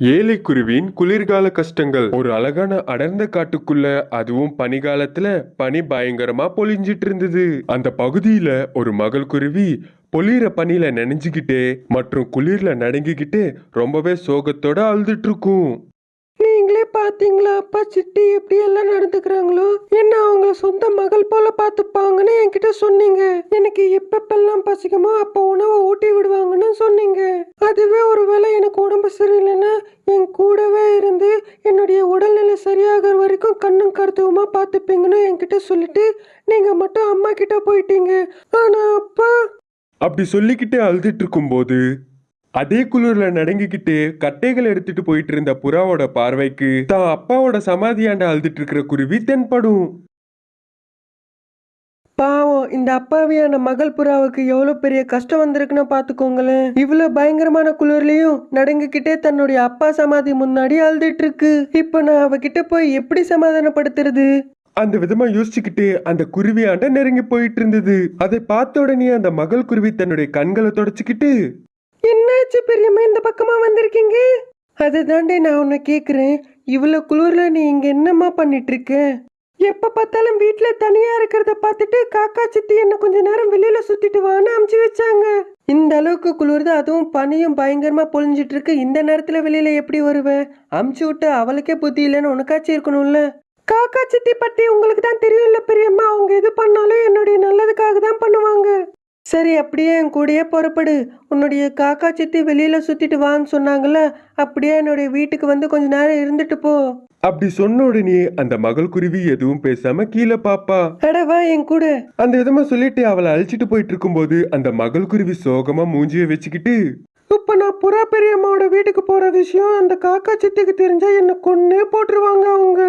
ஏழை குருவின் குளிர்கால கஷ்டங்கள். ஒரு அழகான அடர்ந்த காட்டுக்குள்ள அதுவும் பனிகாலத்துல பனி பயங்கரமா பொழிஞ்சிட்டு இருந்தது அந்த பகுதியில ஒரு மகள் குருவி பொழியிற பனியில நினைஞ்சுக்கிட்டே மற்றும் குளிர்ல நடுங்கிக்கிட்டு ரொம்பவே சோகத்தோட அழுதுட்டு இருக்கும் நீங்களே பாத்தீங்களா? அப்பா சிட்டி எப்படி எல்லாம் நடந்துக்கிறாங்களோ? என்ன அவங்க சொந்த மகள் போல பாத்துப்பாங்கன்னு என்கிட்ட சொன்னீங்க. எனக்கு எப்பப்பெல்லாம் பசிக்குமோ அப்ப உணவை ஊட்டி விடுவாங்கன்னு சொன்னீங்க. அதுவே ஒருவேளை எனக்கு உடம்பு சரியில்லைன்னா என் கூடவே இருந்து என்னுடைய உடல்நிலை சரியாகிற வரைக்கும் கண்ணும் கருத்துவமா பாத்துப்பீங்கன்னு என்கிட்ட சொல்லிட்டு நீங்க மட்டும் அம்மா கிட்ட போயிட்டீங்க. ஆனா அப்பா அப்படி சொல்லிக்கிட்டே அழுதுட்டு இருக்கும்போது அதே குளிர்ல நடுங்கிக்கிட்டு கட்டைகள் எடுத்துட்டு போயிட்டு இருந்த புறாவோட பார்வைக்கு தான் அப்பாவோட சமாதியாண்ட அழுதுட்டு இருக்கிற குருவி தென்படும். பாவம் இந்த அப்பாவியான மகள் புறாவுக்கு எவ்வளவு பெரிய கஷ்டம் வந்திருக்குன்னு பாத்துக்கோங்களேன் இவ்வளவு பயங்கரமான குளிர்லயும் நடுங்கிக்கிட்டே தன்னுடைய அப்பா சமாதி முன்னாடி அழுதுட்டு இருக்கு இப்ப நான் அவகிட்ட போய் எப்படி சமாதானப்படுத்துறது? அந்த விதமா யோசிச்சுக்கிட்டு அந்த குருவியாண்ட நெருங்கி போயிட்டு இருந்தது அதை பார்த்த உடனே அந்த மகள் குருவி தன்னுடைய கண்களை தொடச்சுக்கிட்டு என்னாச்சு பெரியம்மா இந்த பக்கமா வந்திருக்கீங்க? அதுதாண்டே நான் உன்னை கேக்குறேன். இவ்வளவு குளிர்ல நீ இங்க என்னம்மா பண்ணிட்டு இருக்க எப்ப பார்த்தாலும் வீட்டில் தனியா இருக்கிறத பார்த்துட்டு காக்கா சித்தி என்ன கொஞ்ச நேரம் வெளியில சுத்திட்டு வான்னு அமுச்சு வச்சாங்க. இந்த அளவுக்கு குளிர்து அதுவும் பனியும் பயங்கரமா பொழிஞ்சிட்டு இருக்கு இந்த நேரத்துல வெளியில எப்படி வருவேன் அமுச்சு விட்டு அவளுக்கே புத்தி இல்லைன்னு உனக்காச்சும் இருக்கணும்ல? காக்கா சித்தி பத்தி உங்களுக்கு தான் தெரியும்ல பெரியம்மா. அவங்க எது பண்ணாலும் என்னுடைய நல்லதுக்காக தான் பண்ண சரி அப்படியே என் கூடயே புறப்படு. உன்னுடைய காக்கா சித்தி வெளியில சுத்திட்டு வான்னு சொன்னாங்கல்ல அப்படியே என்னுடைய வீட்டுக்கு வந்து கொஞ்ச நேரம் இருந்துட்டு போ. அப்படி சொன்ன உடனே அந்த மகள் குருவி எதுவும் பேசாம கீழே பாப்பா. அட வா என் கூட. அந்த விதமா சொல்லிட்டு அவளை அழிச்சிட்டு போயிட்டு இருக்கும்போது அந்த மகள் குருவி சோகமா மூஞ்சிய வச்சுக்கிட்டு இப்ப நான் புறா பெரியம்மாவோட வீட்டுக்கு போற விஷயம் அந்த காக்கா சித்திக்கு தெரிஞ்சா என்ன கொன்னே போட்டுருவாங்க அவங்க.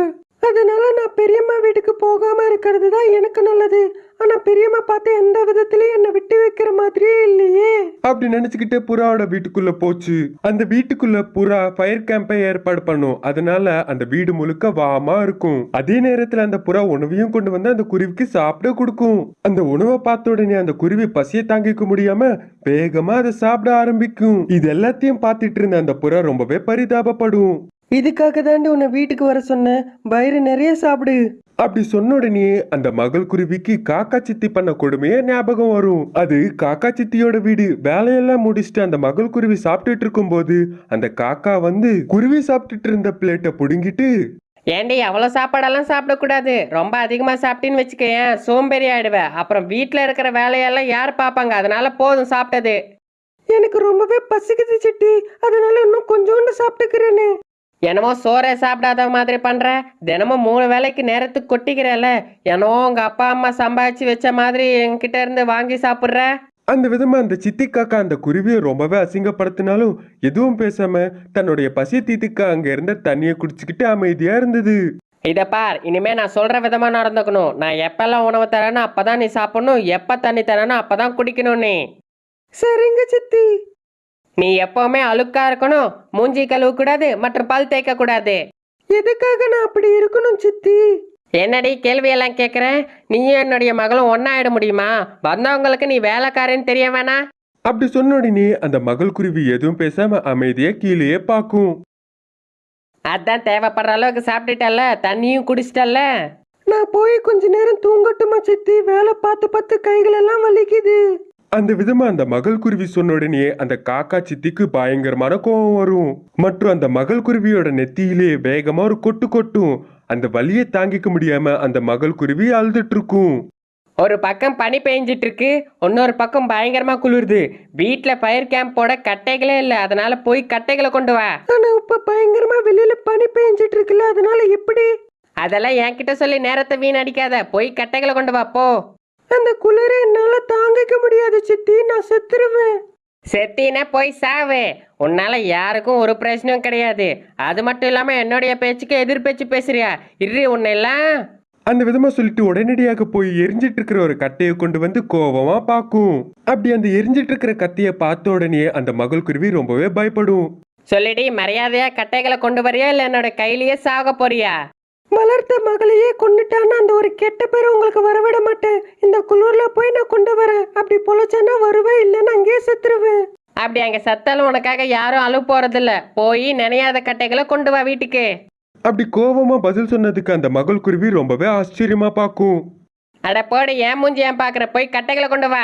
அதனால நான் பெரியம்மா வீட்டுக்கு போகாம இருக்கிறது தான் எனக்கு நல்லது. ஆனா பெரியம்மா பார்த்து எந்த விதத்திலயும் என்னை வைக்கிற மாதிரியே இல்லையே. அப்படி நினைச்சுக்கிட்டே புறாவோட வீட்டுக்குள்ள போச்சு. அந்த வீட்டுக்குள்ள புறா ஃபயர் கேம்பை ஏற்பாடு பண்ணும். அதனால அந்த வீடு முழுக்க வாமா இருக்கும். அதே நேரத்துல அந்த புறா உணவையும் கொண்டு வந்து அந்த குருவிக்கு சாப்பிட கொடுக்கும். அந்த உணவை பார்த்த உடனே அந்த குருவி பசியை தாங்கிக்க முடியாம வேகமா அதை சாப்பிட ஆரம்பிக்கும். இது எல்லாத்தையும் பார்த்துட்டு இருந்த அந்த புறா ரொம்பவே பரிதாபப்படும். இதுக்காக தாண்டி உன்னை வீட்டுக்கு வர சொன்னேன் வயிறு நிறைய சாப்பிடு. அப்படி சொன்ன உடனே அந்த மகள் குருவிக்கு காக்கா சித்தி பண்ண கொடுமையே ஞாபகம் வரும். அது காக்கா சித்தியோட வீடு. வேலையெல்லாம் முடிச்சுட்டு அந்த மகள் குருவி சாப்பிட்டுட்டு இருக்கும்போது அந்த காக்கா வந்து குருவி சாப்பிட்டுட்டு இருந்த பிளேட்டை புடுங்கிட்டு ஏண்டி அவ்வளோ சாப்பாடெல்லாம் சாப்பிடக்கூடாது. ரொம்ப அதிகமாக சாப்பிட்டேன்னு வச்சுக்கேன் சோம்பேறி ஆயிடுவேன் அப்புறம் வீட்டில் இருக்கிற வேலையெல்லாம் யார் பார்ப்பாங்க? அதனால போதும் சாப்பிட்டது. எனக்கு ரொம்பவே பசிக்குது சிட்டி அதனால இன்னும் கொஞ்சோண்டு சாப்பிட்டுக்கிறேனே. என்னமோ சோறே சாப்பிடாத மாதிரி பண்ற? தினமும் மூணு வேளைக்கு நேரத்துக்கு கொட்டிக்கிறேல என்னவோ உங்க அப்பா அம்மா சம்பாதிச்சு வச்ச மாதிரி என்கிட்ட இருந்து வாங்கி சாப்பிட்ற? அந்த விதமா அந்த சித்தி காக்கா அந்த குருவியை ரொம்பவே அசிங்கப்படுத்தினாலும் எதுவும் பேசாம தன்னுடைய பசி தீத்துக்க அங்க இருந்த தண்ணியை குடிச்சுக்கிட்டு அமைதியா இருந்தது. இதை பார் இனிமே நான் சொல்ற விதமா நடந்துக்கணும். நான் எப்பெல்லாம் உணவு தரேனோ அப்பதான் நீ சாப்பிடணும் எப்ப தண்ணி தரேனோ அப்பதான் குடிக்கணும் நீ. சரிங்க சித்தி. நீ எப்பவுமே அழுக்கா இருக்கணும் மூஞ்சி கழுவ கூடாது மற்றும் பல் தேய்க்க கூடாது எதுக்காக நான் அப்படி இருக்கணும் சித்தி? என்னடி கேள்வியெல்லாம் கேட்குறேன் நீயும் என்னுடைய மகளும் ஒன்னாயிட முடியுமா? வந்தவங்களுக்கு நீ வேலைக்காரன்னு தெரிய வேணாம் அப்படி சொன்ன உடனே அந்த மகள் குருவி எதுவும் பேசாம அமைதியா கீழேயே பார்க்கும் அதான் தேவைப்படுற அளவுக்கு சாப்பிட்டுட்டல்ல தண்ணியும் குடிச்சிட்டல்ல. நான் போய் கொஞ்ச நேரம் தூங்கட்டுமா சித்தி? வேலை பார்த்து பார்த்து கைகள் எல்லாம் வலிக்குது. அந்த விதமா அந்த மகள் குருவி சொன்ன உடனே அந்த காக்கா சித்திக்கு பயங்கரமான கோபம் வரும். மற்றும் அந்த மகள் குருவியோட நெத்தியிலே வேகமா ஒரு கொட்டு கொட்டும். அந்த வலியை தாங்கிக்க முடியாம அந்த மகள் குருவி அழுதுட்டு இருக்கும் ஒரு பக்கம் பனி பெஞ்சிட்டு இருக்கு இன்னொரு பக்கம் பயங்கரமா குளிருது. வீட்டில் ஃபயர் கேம்ப் போட கட்டைகளே இல்லை அதனால போய் கட்டைகளை கொண்டு வா. ஆனா இப்ப பயங்கரமா வெளியில பனி பெஞ்சிட்டு இருக்குல்ல அதனால எப்படி? அதெல்லாம் என்கிட்ட சொல்லி நேரத்தை வீணடிக்காத. போய் கட்டைகளை கொண்டு வா போ. அந்த குளிரை என்னால தாங்கிக்க முடியாது சித்தி. நான் செத்துருவேன். செத்தினா போய் சாவு. உன்னால யாருக்கும் ஒரு பிரச்சனையும் கிடையாது. அது மட்டும் இல்லாம என்னுடைய பேச்சுக்கு எதிர் பேச்சு பேசுறியா? இரு உன்னை எல்லாம் அந்த விதமா சொல்லிட்டு உடனடியாக போய் எரிஞ்சிட்டு இருக்கிற ஒரு கட்டையை கொண்டு வந்து கோபமா பார்க்கும். அப்படி அந்த எரிஞ்சிட்டு இருக்கிற கத்தியை பார்த்த உடனே அந்த மகள் குருவி ரொம்பவே பயப்படும். சொல்லிடி மரியாதையா கட்டைகளை கொண்டு வரியா இல்ல என்னோட கையிலேயே சாக போறியா? வளர்த்த மகளையே கொண்டுட்டான்னு அந்த ஒரு கெட்ட பேர் உங்களுக்கு வரவிட மாட்டேன். குளிர்ல போய் நான் கொண்டு வரேன். அப்படி பொழைச்சேன்னா வருவேன் இல்லைன்னா அங்கேயே செத்துருவேன் அப்படி அங்க சத்தாலும் உனக்காக யாரும் அழுவ போறதில்ல. போய் நினையாத கட்டைகளை கொண்டு வா வீட்டுக்கு. அப்படி கோபமா பதில் சொன்னதுக்கு அந்த மகள் குருவி ரொம்பவே ஆச்சரியமா பார்க்கும். அட போடு ஏன் மூஞ்சி ஏன் பாக்குற போய் கட்டைகளை கொண்டு வா.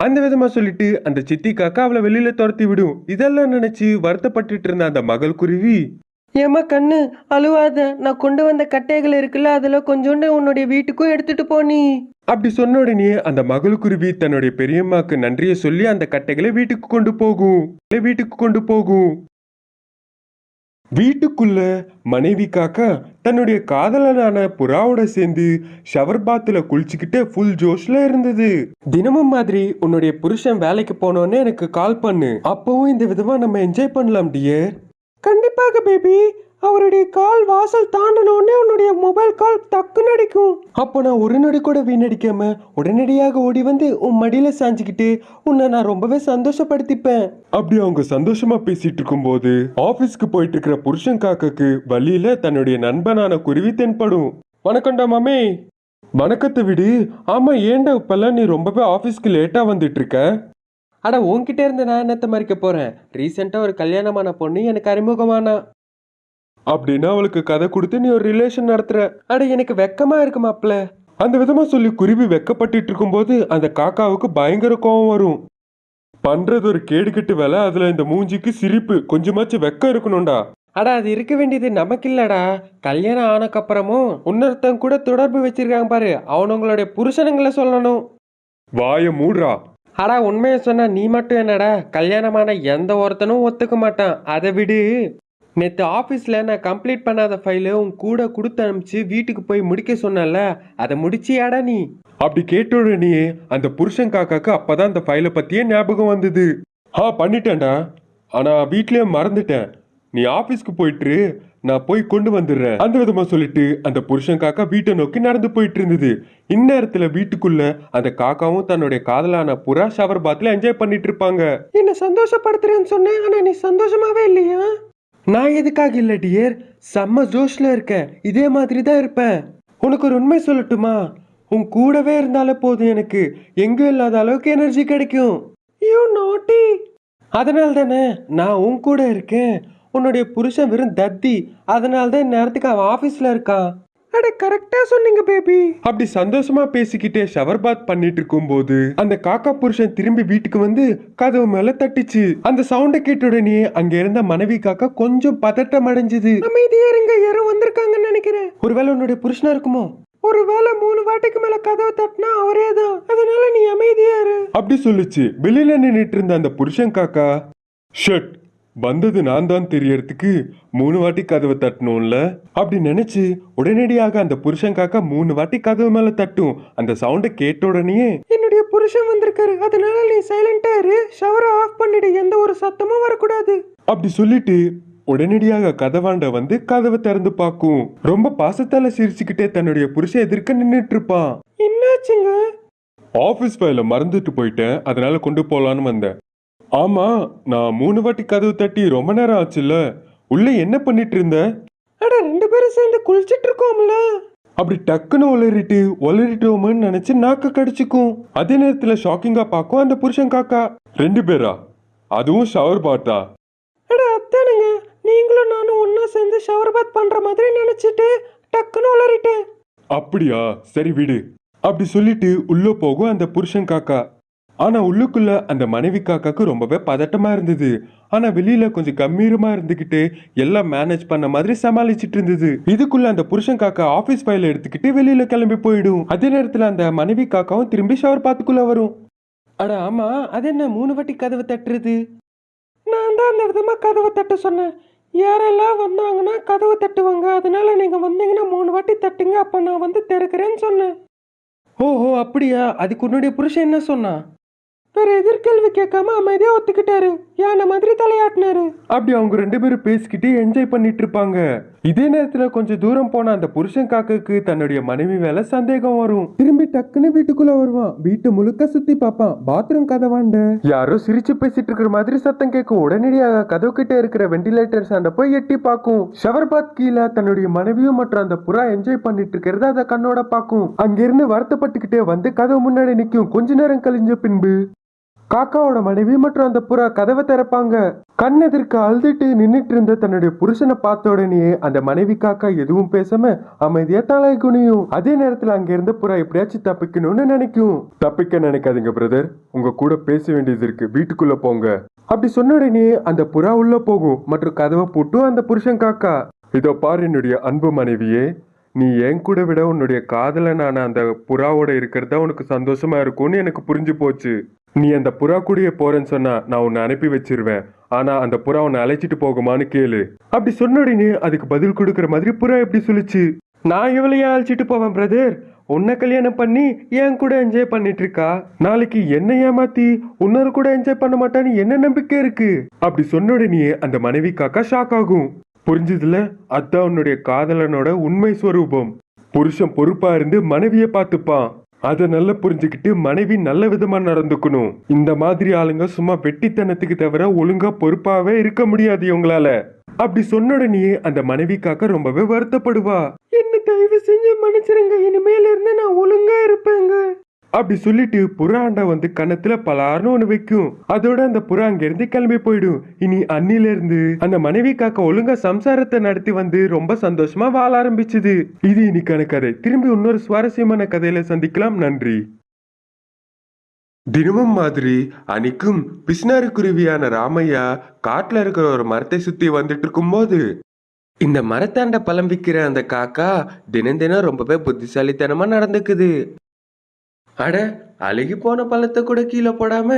அந்த விதமா சொல்லிட்டு அந்த சித்தி காக்கா அவளை வெளியில துரத்தி விடும். இதெல்லாம் நினைச்சு வருத்தப்பட்டுட்டு இருந்த அந்த மகள் குருவி. ஏம்மா கண்ணு அழுவாத. நான் கொண்டு வந்த கட்டைகள் இருக்குல்ல அதுல கொஞ்சோண்டு உன்னுடைய வீட்டுக்கும் எடுத்துட்டு போ நீ. அப்படி சொன்ன உடனே அந்த மகள் குருவி தன்னுடைய பெரியம்மாக்கு நன்றியை சொல்லி அந்த கட்டைகளை வீட்டுக்கு கொண்டு போகும். வீட்டுக்கு கொண்டு போகும். வீட்டுக்குள்ள மனைவி காக்கா தன்னுடைய காதலனான புறாவோட சேர்ந்து ஷவர் பாத்துல குளிச்சுக்கிட்டு ஃபுல் ஜோஷ்ல இருந்தது. தினமும் மாதிரி உன்னுடைய புருஷன் வேலைக்கு போனோன்னு எனக்கு கால் பண்ணு. அப்பவும் இந்த விதமா நம்ம என்ஜாய் பண்ணலாம் டியர் கண்டிப்பாக பேபி அவருடைய கால் வாசல் தாண்டினோடனே உன்னுடைய மொபைல் கால் டக்குன்னு அடிக்கும். அப்போ நான் ஒரு நொடி கூட வீணடிக்காம உடனடியாக ஓடி வந்து உன் மடியில சாஞ்சுக்கிட்டு உன்னை நான் ரொம்பவே சந்தோஷப்படுத்திப்பேன். அப்படி அவங்க சந்தோஷமா பேசிட்டு இருக்கும்போது ஆபீஸ்க்கு போயிட்டு இருக்கிற புருஷன் காக்காக்கு வழியில தன்னுடைய நண்பனான குருவி தென்படும். வணக்கம்டா மாமே. வணக்கத்தை விடு. ஆமா ஏன்டா இப்பெல்லாம் நீ ரொம்பவே ஆபீஸ்க்கு லேட்டா வந்துட்டு இருக்க அட உன்கிட்ட இருந்து நான் என்னத்த மறிக்க போறேன்? ரீசெண்டா ஒரு கல்யாணமான பொண்ணு எனக்கு அறிமுகமானா. அப்படின்னா அவளுக்கு கதை கொடுத்து நீ ஒரு ரிலேஷன் நடத்துற. அட எனக்கு வெக்கமா இருக்கு மாப்ள அந்த விதமா சொல்லி குருவி வெக்கப்பட்டுட்டு இருக்கும்போது அந்த காக்காவுக்கு பயங்கர கோபம் வரும். பண்றது ஒரு கேடுகெட்டு வேலை அதுல இந்த மூஞ்சிக்கு சிரிப்பு கொஞ்சமாச்சும் வெக்கம் இருக்கணும்டா. அடா அது இருக்க வேண்டியது நமக்கு இல்லடா கல்யாணம் ஆனக்கப்புறமும் இன்னொருத்தன் கூட தொடர்பு வச்சிருக்காங்க பாரு. அவனுங்களுடைய புருஷனுங்களை சொல்லணும். வாய மூடுறா. அடா உண்மையை சொன்னா நீ மட்டும் என்னடா? கல்யாணமான எந்த ஒருத்தனும் ஒத்துக்க மாட்டான். அதை விடு. நேற்று ஆஃபீஸில் நான் கம்ப்ளீட் பண்ணாத ஃபைலு உன் கூட கொடுத்து அனுப்பிச்சு வீட்டுக்கு போய் முடிக்க சொன்னல அதை முடிச்சியாடா நீ? அப்படி கேட்ட உடனே அந்த புருஷன் காக்காக்கு அப்பதான் அந்த ஃபைலை பத்தியே ஞாபகம் வந்தது. ஆ பண்ணிட்டேன்டா. ஆனா வீட்லயே மறந்துட்டேன். நீ ஆபீஸ்க்கு போயிட்டு நான் போய் கொண்டு வந்துடுறேன். அந்த விதமா சொல்லிட்டு அந்த புருஷன் காக்கா வீட்டை நோக்கி நடந்து போயிட்டு இருந்தது. இந்நேரத்துல வீட்டுக்குள்ள அந்த காக்காவும் தன்னுடைய காதலான புறா ஷவர் பாத்ல என்ஜாய் பண்ணிட்டு இருப்பாங்க. என்ன சந்தோஷப்படுத்துறேன்னு சொன்னேன் ஆனா நீ சந்தோஷமாவே இல்லையா? நான் எதுக்காக இல்லை டியர் செம்ம ஜோஷில் இருக்கேன் இதே மாதிரி தான் இருப்பேன். உனக்கு ஒரு உண்மை சொல்லட்டுமா? உன் கூடவே இருந்தாலே போதும் எனக்கு. எங்கும் இல்லாத அளவுக்கு எனர்ஜி கிடைக்கும். யூ நோட்டி அதனால தானே நான் உன் கூட இருக்கேன். உன்னுடைய புருஷன் வெறும் தத்தி. அதனால தான் நேரத்துக்கு அவன் ஆஃபீஸில் இருக்கான். அட கரெக்டா சொன்னீங்க பேபி அப்படி சந்தோஷமா பேசிக்கிட்டே ஷவர் பாத் பண்ணிட்டு இருக்கும்போது அந்த காக்கா புருஷன் திரும்பி வீட்டுக்கு வந்து கதவு மேல தட்டிச்சு. அந்த சவுண்ட கேட்ட உடனே அங்க இருந்த மனைவி காக்கா கொஞ்சம் பதட்டம் அடைஞ்சது. அமைதியா இருங்க யாரோ வந்திருக்காங்கன்னு நினைக்கிறேன். ஒருவேளை உன்னுடைய புருஷனா இருக்குமோ? ஒருவேளை மூணு வாட்டிக்கு மேல கதவை தட்டினா அவரே தான் அதனால நீ அமைதியா இரு. அப்படி சொல்லுச்சு. வெளியில நின்னுட்டு இருந்த அந்த புருஷன் காக்கா ஷட் வந்தது நான் தான் தெரியறதுக்கு மூணு வாட்டி கதவை தட்டணும்ல? அப்படி நினைச்சு உடனடியாக அந்த புருஷன் காக்கா மூணு வாட்டி கதவு மேல தட்டும். அந்த சவுண்ட கேட்ட உடனே என்னுடைய புருஷன் வந்திருக்காரு. அதனால நீ சைலண்டா இரு. ஷவரை ஆஃப் பண்ணிடு. எந்த ஒரு சத்தமும் வரக்கூடாது. அப்படி சொல்லிட்டு உடனடியாக கதவாண்ட வந்து கதவை திறந்து பார்க்கும். ரொம்ப பாசத்தால சிரிச்சுக்கிட்டே தன்னுடைய புருஷன் எதிர்க்க நின்றுட்டு இருப்பான். என்னாச்சுங்க? ஆபீஸ் ஃபைல மறந்துட்டு போயிட்டேன். அதனால கொண்டு போலான்னு வந்தேன். ஆமா நான் மூணு வாட்டி கதவு தட்டி ரொம்ப நேரம் ஆச்சுல்ல. உள்ள என்ன பண்ணிட்டு இருந்த அட ரெண்டு பேரும் சேர்ந்து குளிச்சிட்டு இருக்கோம்ல அப்படி டக்குன்னு உளறிட்டு உளறிட்டோமோன்னு நினைச்சு நாக்க கடிச்சுக்கும். அதே நேரத்துல ஷாக்கிங்கா பார்க்கும் அந்த புருஷன் காக்கா. ரெண்டு பேரா? அதுவும் ஷவர் பாட்டா அட அத்தானுங்க நீங்களும் நானும் ஒண்ணா சேர்ந்து ஷவர் பாத் பண்ற மாதிரி நினைச்சிட்டு டக்குன்னு உளறிட்டேன். அப்படியா? சரி விடு. அப்படி சொல்லிட்டு உள்ள போகும் அந்த புருஷன் காக்கா. ஆனால் உள்ளுக்குள்ள அந்த மனைவி காக்காக்கு ரொம்பவே பதட்டமாக இருந்தது. ஆனால் வெளியில் கொஞ்சம் கம்பீரமாக இருந்துக்கிட்டு எல்லாம் மேனேஜ் பண்ண மாதிரி சமாளிச்சுட்டு இருந்தது. இதுக்குள்ள அந்த புருஷன் காக்கா ஆஃபீஸ் ஃபைல எடுத்துக்கிட்டு வெளியில் கிளம்பி போயிடும். அதே நேரத்தில் அந்த மனைவி காக்காவும் திரும்பி ஷவர் பார்த்துக்குள்ளே வரும். அட ஆமா அது என்ன மூணு வாட்டி கதவை தட்டுறது? நான் தான் அந்த விதமாக கதவை தட்ட சொன்னேன். யாரெல்லாம் வந்தாங்கன்னா கதவை தட்டுவாங்க. அதனால நீங்கள் வந்தீங்கன்னா மூணு வாட்டி தட்டுங்க. அப்போ நான் வந்து திறக்கிறேன்னு சொன்னேன். ஓஹோ அப்படியா? அதுக்கு உன்னுடைய புருஷன் என்ன சொன்னான்? வேற எதிர்கேள்வி கேட்காம அமைதியா ஒத்துக்கிட்டாரு. யானை மாதிரி தலையாட்டினாரு. அப்படி அவங்க ரெண்டு பேரும் பேசிக்கிட்டு என்ஜாய் பண்ணிட்டு இருப்பாங்க. இதே நேரத்துல கொஞ்சம் தூரம் போன அந்த புருஷன் காக்காக்கு தன்னுடைய மனைவி மேல சந்தேகம் வரும். திரும்பி டக்குன்னு வீட்டுக்குள்ள வருவான். வீட்டு முழுக்க சுத்தி பார்ப்பான். பாத்ரூம் கதவாண்ட யாரோ சிரிச்சு பேசிட்டு இருக்கிற மாதிரி சத்தம் கேட்கும் உடனடியாக கதவு கிட்ட இருக்கிற வெண்டிலேட்டர் சாண்ட போய் எட்டி பார்க்கும். ஷவர் பாத் கீழே தன்னுடைய மனைவியும் மற்றும் அந்த புறா என்ஜாய் பண்ணிட்டு இருக்கிறத அதை கண்ணோட பார்க்கும். அங்கிருந்து வருத்தப்பட்டுக்கிட்டே வந்து கதவு முன்னாடி நிக்கும் கொஞ்ச நேரம் கழிஞ்ச பின்பு காக்காவோட மனைவி மற்றும் அந்த புறா கதவை திறப்பாங்க. கண் எதிர்க்க அழுதுட்டு நின்னுட்டு இருந்த தன்னுடைய புருஷனை பார்த்த உடனே அந்த மனைவி காக்கா எதுவும் பேசாம அமைதியா தலை குனியும். அதே நேரத்துல அங்க இருந்த புறா எப்படியாச்சும் தப்பிக்கணும்னு நினைக்கும். தப்பிக்க நினைக்காதீங்க பிரதர் உங்க கூட பேச வேண்டியது இருக்கு. வீட்டுக்குள்ள போங்க. அப்படி சொன்ன உடனே அந்த புறா உள்ள போகும். மற்றும் கதவை போட்டும் அந்த புருஷன் காக்கா. இதோ பாரு என்னுடைய அன்பு மனைவியே. நீ என் கூட விட உன்னுடைய காதலனான அந்த புறாவோட இருக்கிறது உனக்கு சந்தோஷமா இருக்கும்னு எனக்கு புரிஞ்சு போச்சு. நீ அந்த புறா கூடயே போறேன்னு சொன்னா நான் உன்னை அனுப்பி வச்சிருவேன். ஆனா அந்த புறா உன்னை அழைச்சிட்டு போகுமான்னு கேளு. அப்படி சொன்ன உடனே அதுக்கு பதில் கொடுக்குற மாதிரி புறா எப்படி சொல்லிச்சு? நான் இவளையே அழைச்சிட்டு போவேன் பிரதர் உன்னை கல்யாணம் பண்ணி என் கூட என்ஜாய் பண்ணிட்டு இருக்கா நாளைக்கு என்ன ஏமாத்தி உன்னொரு கூட என்ஜாய் பண்ண மாட்டான்னு என்ன நம்பிக்கை இருக்கு? அப்படி சொன்னோடனே அந்த மனைவி காக்கா ஷாக் ஆகும். புரிஞ்சதுல அதான் உன்னுடைய காதலனோட உண்மை ஸ்வரூபம். புருஷன் பொறுப்பா இருந்து மனைவியை பார்த்துப்பான். அதை நல்லா புரிஞ்சுக்கிட்டு மனைவி நல்ல விதமாக நடந்துக்கணும். இந்த மாதிரி ஆளுங்க சும்மா வெட்டித்தனத்துக்கு தவிர ஒழுங்கா பொறுப்பாவே இருக்க முடியாது இவங்களால. அப்படி சொன்ன உடனே அந்த மனைவிக்காக ரொம்பவே வருத்தப்படுவா. என்ன தயவு செஞ்சு மன்னிச்சிருங்க. இனிமேல இருந்து நான் ஒழுங்கா இருப்பேங்க. அப்படி சொல்லிட்டு புறாண்டா வந்து கன்னத்துல பலார்னு ஒண்ணு வைக்கும். அதோட அந்த புறா அங்கிருந்து கிளம்பி போயிடும். இனி அன்னில இருந்து அந்த மனைவி காக்க ஒழுங்கா சம்சாரத்தை நடத்தி வந்து ரொம்ப சந்தோஷமா வாழ ஆரம்பிச்சது. இது இன்னைக்கான கதை திரும்பி இன்னொரு சுவாரஸ்யமான கதையில சந்திக்கலாம். நன்றி. தினமும் மாதிரி அன்னைக்கும் பிஸ்னாரி குருவியான ராமையா காட்டுல இருக்கிற ஒரு மரத்தை சுத்தி வந்துட்டு இருக்கும்போது இந்த மரத்தாண்ட பழம் விற்கிற அந்த காக்கா தினம் தினம் ரொம்பவே புத்திசாலித்தனமா நடந்துக்குது. அட அழுகி போன பழத்தை கூட கீழே போடாம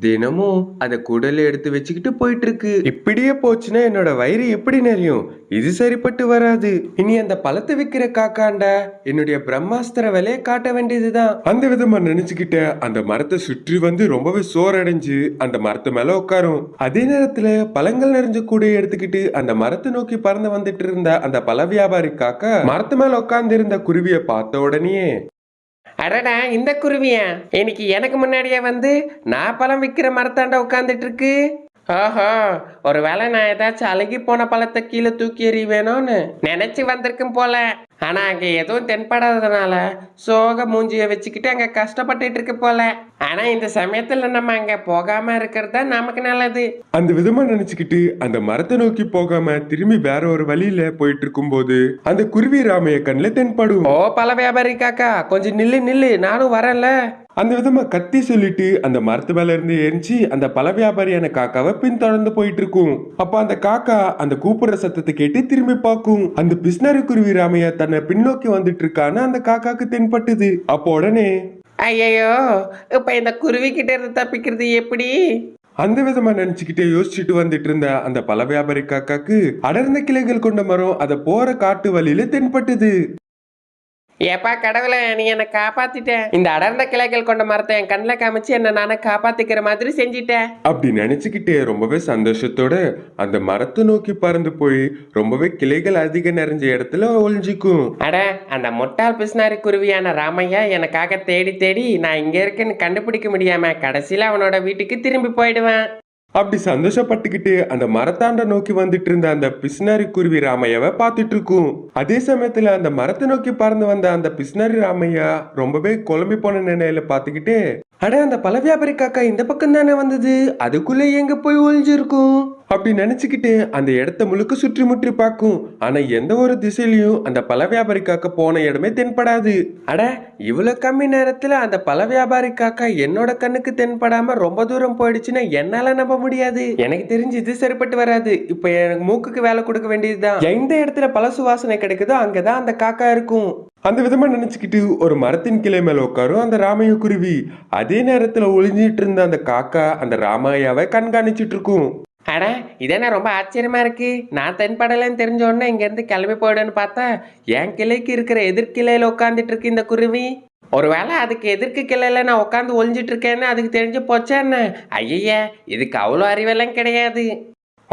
தினமும் அதை குடல எடுத்து வச்சுக்கிட்டு போயிட்டு இருக்கு இப்படியே போச்சுன்னா என்னோட வயிறு எப்படி நிறையும் இது சரிப்பட்டு வராது. இனி அந்த பழத்தை விற்கிற காக்காண்டா என்னுடைய பிரம்மாஸ்திர வேலையை காட்ட வேண்டியதுதான். அந்த விதமா நினைச்சுக்கிட்ட அந்த மரத்தை சுற்றி வந்து ரொம்பவே சோறடைஞ்சு அந்த மரத்து மேல உட்காரும். அதே நேரத்துல பழங்கள் நிறைஞ்ச கூடையை எடுத்துக்கிட்டு அந்த மரத்தை நோக்கி பறந்து வந்துட்டு இருந்த அந்த பழ வியாபாரி காக்கா மரத்து மேல உட்கார்ந்து இருந்த குருவியை பார்த்த உடனே அடடா இந்த குருவியா? இன்னைக்கு எனக்கு முன்னாடியே வந்து நான் பழம் விற்கிற மரத்தாண்ட உட்காந்துட்டு இருக்கு ஓஹோ ஒருவேளை நான் ஏதாச்சும் அழகி போன பழத்தை கீழே தூக்கி எறிவேணும்னு நினைச்சு வந்திருக்கும் போல. ஆனா அங்க எதுவும் தென்படாததுனால சோக மூஞ்சிய வச்சுக்கிட்டு அங்க கஷ்டப்பட்டுட்டு இருக்கு போல. ஆனா இந்த சமயத்துல நம்ம அங்க போகாம இருக்கிறது தான் நமக்கு நல்லது. அந்த விதமா நினைச்சுக்கிட்டு அந்த மரத்தை நோக்கி போகாம திரும்பி வேற ஒரு வழியில போயிட்டு இருக்கும்போது அந்த குருவி ராமைய கண்ணுல தென்படும். ஓ பழ வியாபாரி காக்கா கொஞ்சம் நில்லு நில்லு நானும் வரேன்ல. அந்த விதமா கத்தி சொல்லிட்டு அந்த மரத்து மேல இருந்து எரிஞ்சு அந்த பழ வியாபாரியான காக்காவை பின்தொடர்ந்து போயிட்டு இருக்கும் அப்ப அந்த காக்கா அந்த கூப்பிடுற சத்தத்தை கேட்டு திரும்பி பார்க்கும். அந்த பிஸ்னரி குருவி ராமையா தன்னை பின்னோக்கி வந்துட்டு இருக்கான்னு அந்த காக்காக்கு தென்பட்டுது. அப்போ உடனே ஐயையோ இப்ப இந்த குருவி கிட்ட இருந்து தப்பிக்கிறது எப்படி? அந்த விதமா நினைச்சுக்கிட்டே யோசிச்சுட்டு வந்துட்டு இருந்த அந்த பழ வியாபாரி காக்காக்கு அடர்ந்த கிளைகள் கொண்ட மரம் அதை போற காட்டு வழியில தென்பட்டுது. ஏப்பா கடவுளே நீ என்னை காப்பாத்திட்ட. இந்த அடர்ந்த கிளைகள் கொண்ட மரத்தை என் கண்ணில் காமிச்சு என்னை நானே காப்பாத்திக்கிற மாதிரி செஞ்சிட்டேன் அப்படி நினைச்சுக்கிட்டே ரொம்பவே சந்தோஷத்தோட அந்த மரத்தை நோக்கி பறந்து போய் ரொம்பவே கிளைகள் அதிக நிறைஞ்ச இடத்துல ஒளிஞ்சிக்கும். அட அந்த முட்டாள் பிஸ்னாரி குருவியான ராமையா எனக்காக தேடி தேடி நான் இங்க இருக்கேன்னு கண்டுபிடிக்க முடியாம கடைசியில அவனோட வீட்டுக்கு திரும்பி போயிடுவேன். அப்படி சந்தோஷப்பட்டுக்கிட்டு அந்த மரத்தாண்ட நோக்கி வந்துட்டு இருந்த அந்த பிஸ்னரி குருவி ராமையாவை பார்த்துட்டு இருக்கும் அதே சமயத்துல அந்த மரத்தை நோக்கி பறந்து வந்த அந்த பிஸ்னரி ராமையா ரொம்பவே குழம்பி போன நிலையில பார்த்துக்கிட்டு அட அந்த பழ வியாபாரி காக்கா இந்த பக்கம் தானே வந்தது? அதுக்குள்ள எங்க போய் ஒழிஞ்சிருக்கும் அப்படி நினச்சிக்கிட்டு அந்த இடத்த முழுக்க சுற்றி முற்றி பார்க்கும். ஆனால் எந்த ஒரு திசையிலையும் அந்த பழ வியாபாரி காக்கா போன இடமே தென்படாது. அட இவ்வளோ கம்மி நேரத்தில் அந்த பழ வியாபாரி காக்கா என்னோட கண்ணுக்கு தென்படாமல் ரொம்ப தூரம் போயிடுச்சுன்னா என்னால் நம்ப முடியாது. எனக்கு தெரிஞ்சு இது சரிப்பட்டு வராது. இப்போ எனக்கு மூக்குக்கு வேலை கொடுக்க வேண்டியதுதான். எந்த இடத்துல பழ சுவாசனை கிடைக்குதோ அங்கே தான் அந்த காக்கா இருக்கும். அந்த விதமா நினைச்சுக்கிட்டு ஒரு மரத்தின் கிளை மேல உட்காரும் அந்த ராமைய குருவி. அதே நேரத்துல ஒளிஞ்சிட்டு இருந்த அந்த காக்கா அந்த ராமாயாவை கண்காணிச்சிட்டு இருக்கும். அட இதென்ன ரொம்ப ஆச்சரியமா இருக்கு. நான் தென்படலைன்னு தெரிஞ்ச உடனே கிளம்பி போயிடுன்னு பார்த்தா என் கிளைக்கு இருக்கிற எதிர்கிளையில் உட்காந்துட்டு இருக்கு இந்த குருவி. ஒருவேளை அதுக்கு எதிர்க்கு கிளையில நான் உட்காந்து ஒழிஞ்சிட்டு இருக்கேன்னு அதுக்கு தெரிஞ்சு போச்சா என்ன இதுக்கு அவ்வளோ அறிவெல்லாம் கிடையாது.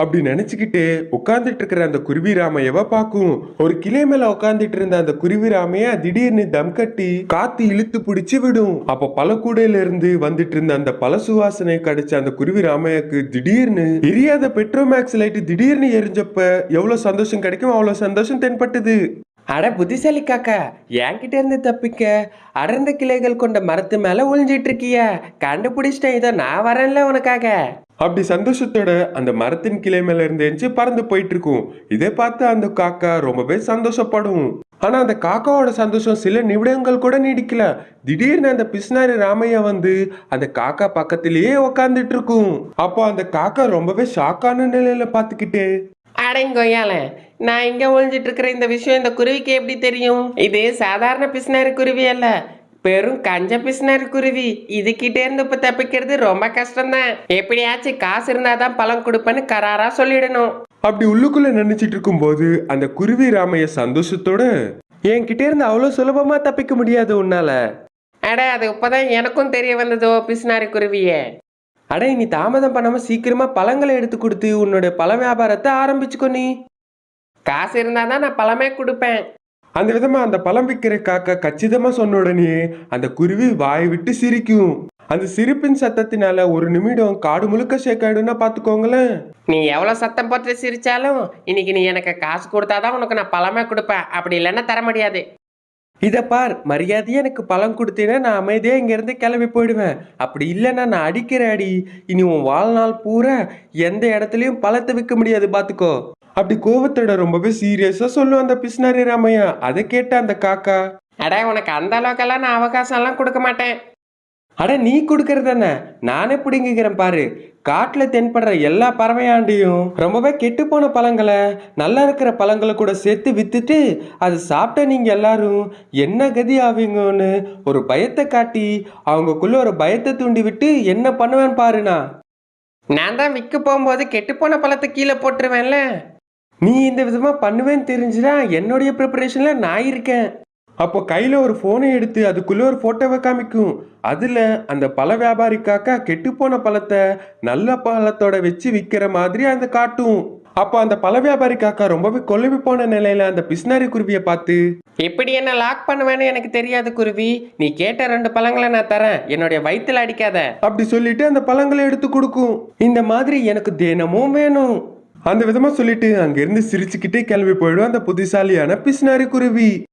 அப்படி நினைச்சுக்கிட்டு உட்கார்ந்துட்டு இருக்கிற அந்த குருவி ராமையவ பார்க்கும். ஒரு கிளை மேல உட்கார்ந்துட்டு இருந்த அந்த குருவி ராமைய திடீர்னு தம் கட்டி காத்து இழுத்து பிடிச்சு விடும். அப்ப பல கூடையில இருந்து வந்துட்டு இருந்த அந்த பல சுவாசனை கிடைச்ச அந்த குருவி ராமையாக்கு திடீர்னு எரியாத பெட்ரோமேக்ஸ் லைட் திடீர்னு எரிஞ்சப்ப எவ்வளவு சந்தோஷம் கிடைக்கும் அவ்வளவு சந்தோஷம் தென்பட்டது. அட புத்திசாலி காக்கா என்கிட்ட இருந்து தப்பிக்க அடர்ந்த கிளைகள் கொண்ட மரத்து மேல ஒளிஞ்சிட்டு இருக்கிய கண்டுபிடிச்சிட்டேன் இதோ நான் வரேன்ல உனக்காக. அப்படி சந்தோஷத்தோட அந்த மரத்தின் கிளை மேல இருந்து எஞ்சி பறந்து போயிட்டு இருக்கும் இதை பார்த்து அந்த காக்கா ரொம்பவே சந்தோஷப்படும். ஆனா அந்த காக்காவோட சந்தோஷம் சில நிமிடங்கள் கூட நீடிக்கல. திடீர்னு அந்த பிஸ்னாரி ராமையா வந்து அந்த காக்கா பக்கத்திலேயே உக்காந்துட்டு இருக்கும் அப்போ அந்த காக்கா ரொம்பவே ஷாக்கான நிலையில பார்த்துக்கிட்டு அடங்கொய்யால நான் இங்க ஒழிஞ்சிட்டு இருக்கிற இந்த விஷயம் இந்த குருவிக்கு எப்படி தெரியும்? இது சாதாரண பிஸ்னாரி குருவி அல்ல. பெரும் கஞ்ச பிசினாரி குருவி. இதுகிட்டே இருந்து இப்ப தப்பிக்கிறது ரொம்ப கஷ்டம்தான். எப்படியாச்சும் காசு இருந்தாதான் பழம் கொடுப்பேன்னு கராரா சொல்லிடணும். அப்படி உள்ளுக்குள்ள நினைச்சிட்டு இருக்கும்போது அந்த குருவி ராமைய சந்தோஷத்தோட என்கிட்ட இருந்து அவ்வளோ சுலபமா தப்பிக்க முடியாது உன்னால. அட அது இப்பதான் எனக்கும் தெரிய வந்ததோ பிசினாரி குருவியே. அட நீ தாமதம் பண்ணாம சீக்கிரமா பழங்களை எடுத்து கொடுத்து உன்னோட பழ வியாபாரத்தை ஆரம்பிச்சுக்கோ நீ. காசு இருந்தாதான் நான் பழமே கொடுப்பேன். அந்த விதமா அந்த பழம் விற்கிற காக்கா கச்சிதமா சொன்ன உடனே அந்த குருவி வாய் விட்டு சிரிக்கும். அந்த சிரிப்பின் சத்தத்தினால ஒரு நிமிடம் காடு முழுக்க ஷேக் ஆயிடும்னா பாத்துக்கோங்களேன். நீ எவ்வளவு சத்தம் போட்டு சிரிச்சாலும் இன்னைக்கு நீ எனக்கு காசு கொடுத்தாதான் உனக்கு நான் பழமே கொடுப்பேன். அப்படி இல்லைன்னா தர முடியாது. இத பார் மரியாதையா எனக்கு பழம் கொடுத்தீங்கன்னா நான் அமைதியா இங்க இருந்து கிளம்பி போயிடுவேன். அப்படி இல்லைன்னா நான் அடிக்கிற அடி. இனி உன் வாழ்நாள் பூரா எந்த இடத்துலயும் பழத்தை விற்க முடியாது பாத்துக்கோ. அப்படி கோவத்தோட ரொம்பவே சீரியஸா சொல்லும் அந்த பிஸ்னாரி ராமையா. அதை கேட்ட அந்த காக்கா அட உனக்கு அந்த அளவுக்கெல்லாம் நான் அவகாசம் எல்லாம் கொடுக்க மாட்டேன். அட நீ கொடுக்கறதானே நானே பிடிங்கிக்கிறேன் பாரு. காட்டுல தென்படுற எல்லா பறவையாண்டியும் ரொம்பவே கெட்டு போன பழங்களை நல்லா இருக்கிற பழங்களை கூட சேர்த்து வித்துட்டு அது சாப்பிட்ட நீங்க எல்லாரும் என்ன கதி ஆவீங்கன்னு ஒரு பயத்தை காட்டி அவங்கக்குள்ள ஒரு பயத்தை தூண்டி விட்டு என்ன பண்ணுவேன் பாருண்ணா. நான் தான் விற்க போகும்போது கெட்டுப்போன பழத்தை கீழே போட்டுருவேன்ல. நீ இந்த விதமாக பண்ணுவேன்னு தெரிஞ்சுனா என்னுடைய ப்ரிப்பரேஷனில் நான் இருக்கேன். அப்போ கையில் ஒரு ஃபோனை எடுத்து அதுக்குள்ளே ஒரு ஃபோட்டோவை காமிக்கும். அதில் அந்த பழ வியாபாரி காக்கா கெட்டுப்போன பழத்தை நல்ல பழத்தோட வச்சு விற்கிற மாதிரி அந்த காட்டும். அப்போ அந்த பழ வியாபாரி காக்கா ரொம்பவே கொழும்பி போன நிலையில அந்த பிஸ்னாரி குருவியை பார்த்து எப்படி என்ன லாக் பண்ணுவேன்னு எனக்கு தெரியாது குருவி. நீ கேட்ட ரெண்டு பழங்களை நான் தரேன். என்னுடைய வயிற்றுல அடிக்காத. அப்படி சொல்லிட்டு அந்த பழங்களை எடுத்து கொடுக்கும். இந்த மாதிரி எனக்கு தினமும் வேணும். அந்த விதமாக சொல்லிட்டு அங்கேருந்து சிரிச்சுக்கிட்டே கிளம்பி போயிடும் அந்த புத்திசாலியான பிஸ்னாரி குருவி.